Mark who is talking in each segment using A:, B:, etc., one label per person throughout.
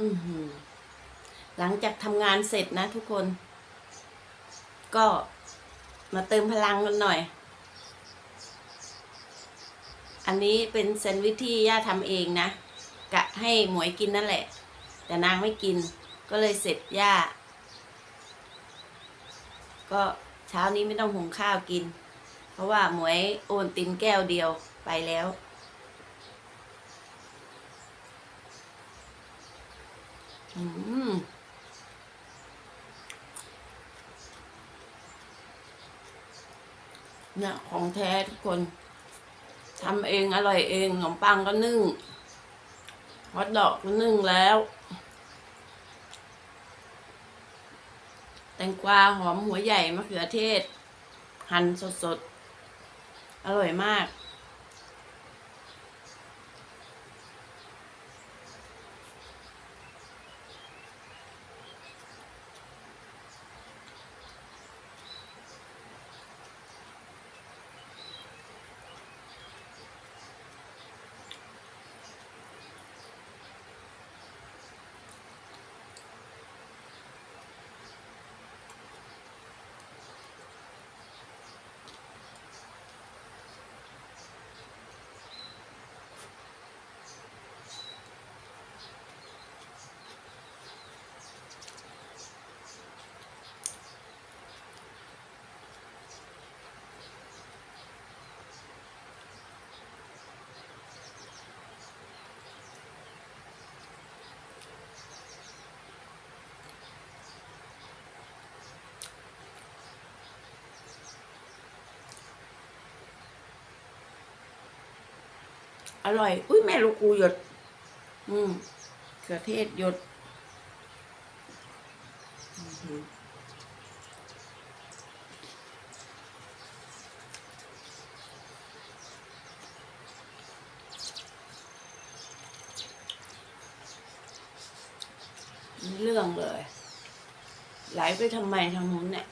A: อือหือ หลังจากทำงานเสร็จนะทุกคน ก็มาเติมพลังกันหน่อย อันนี้เป็นแซนด์วิชที่ย่าทำเองนะ กะให้หมวยกินนั่นแหละ แต่นางไม่กิน ก็เลยเสร็จย่า ก็เช้านี้ไม่ต้องหุงข้าวกิน เพราะว่าหมวยโอนตินแก้วเดียวไปแล้ว อืมเนี่ยของแท้ทุกคนทำเองอร่อยเองขนมปังก็นึ่งฮอทดอกก็นึ่งแล้ว แตงกวาหอมหัวใหญ่มะเขือเทศ หั่นสดๆ อร่อยมาก อร่อย อุ้ยแม่ลูกกูหยด อืมเขือเทศหยดเรื่องเลย ไหลไปทำไมทางนู้นเนี่ย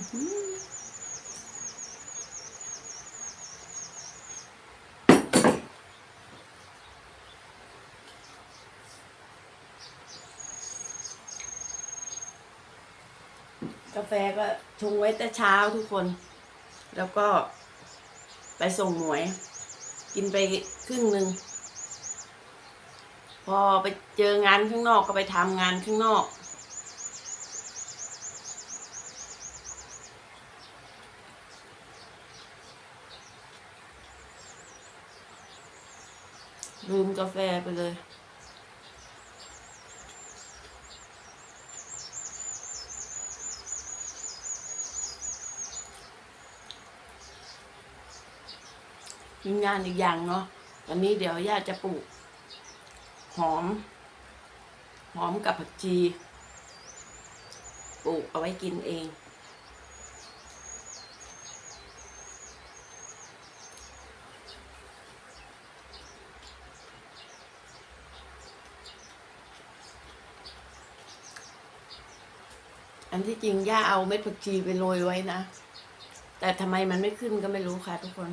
A: กาแฟก็ชงไว้แต่เช้าทุกคน แล้วก็ไปส่งหมวย กินไปครึ่งหนึ่ง พอไปเจองานข้างนอกก็ไปทำงานข้างนอก ลืมกาแฟไปเลย มีงานอีกอย่างเนาะตอนนี้เดี๋ยวย่าจะปลูก หอม หอมกับผักชี ปลูกเอาไว้กินเอง อันที่จริงย่าเอาเม็ดผักชีไปโรยไว้นะ แต่ทำไมมันไม่ขึ้นก็ไม่รู้ค่ะทุกคน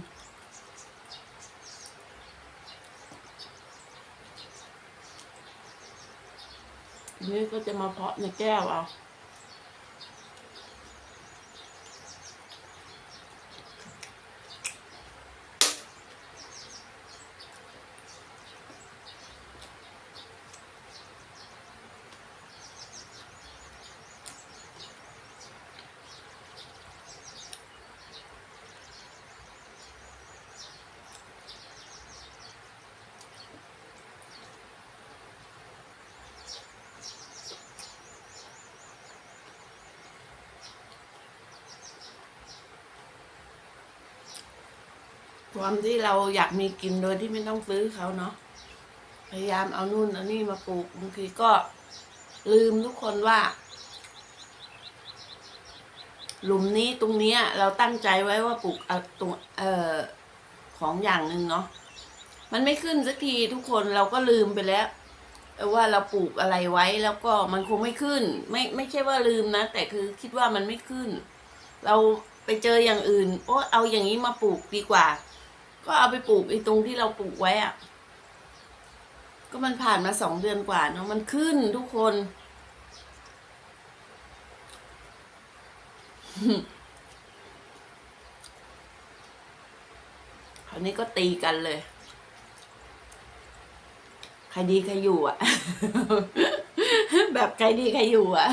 A: นี่ก็จะมาเพาะในแก้วเอา ความที่เราอยากมีกินโดยที่ไม่ต้องซื้อเขาเนาะพยายามเอานู่นเอานี่มาปลูกบางทีก็ลืมทุกคนว่า หลุมนี้ตรงเนี้ย เราตั้งใจไว้ว่าปลูกเอาตรงเอ่อของอย่างหนึ่งเนาะมันไม่ขึ้นสักทีทุกคนเราก็ลืมไปแล้ว ว่าเราปลูกอะไรไว้แล้วก็มันคงไม่ขึ้น ไม่ไม่ใช่ว่าลืมนะ แต่คือคิดว่ามันไม่ขึ้น เราไปเจออย่างอื่น โอ้เอาอย่างนี้มาปลูกดีกว่า ก็เอาไปปลูกไอ้ตรงที่เราปลูกไว้อะก็มันผ่านมาสองเดือนกว่าเนาะมันขึ้นทุกคน คราวนี้ก็ตีกันเลย ใครดีใครอยู่อะ แบบใครดีใครอยู่อะ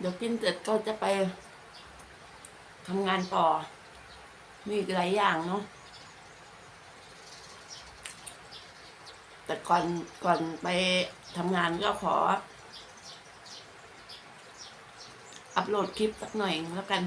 A: เดี๋ยวกินเสร็จก็จะไปทำงานต่อ มีอีกหลายอย่างเนาะ แต่ก่อนก่อนไปทำงานก็ขอ อัปโหลดคลิปสักหน่อยแล้วกัน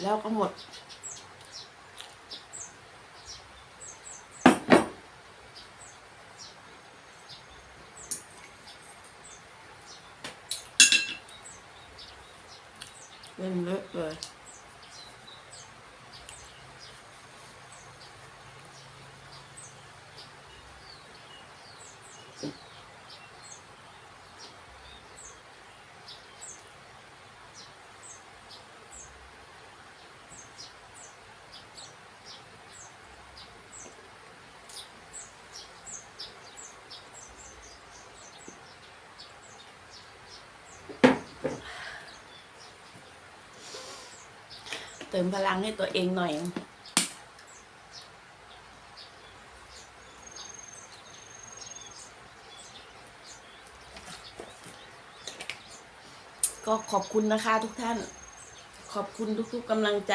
A: แล้วก็หมด เติมพลังให้ตัวเองหน่อย ก็ขอบคุณนะคะทุกท่าน ขอบคุณทุกๆกำลังใจ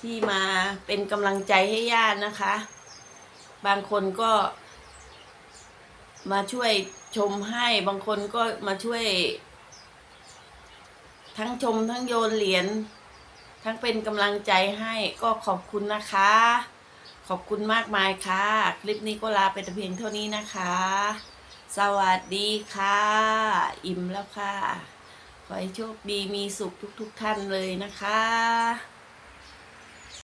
A: ที่มาเป็นกำลังใจให้ญาตินะคะ บางคนก็มาช่วยชมให้บางคนก็มาช่วย ทั้งชมทั้งโยนเหรียญ ทั้งเป็นกำลังใจให้ก็ขอบคุณนะคะ ขอบคุณมากมายค่ะ คลิปนี้ก็ลาไปแต่เพียงเท่านี้นะคะ สวัสดีค่ะ อิ่มแล้วค่ะ ขอให้โชคดีมีสุขทุกๆทท่านเลยนะคะ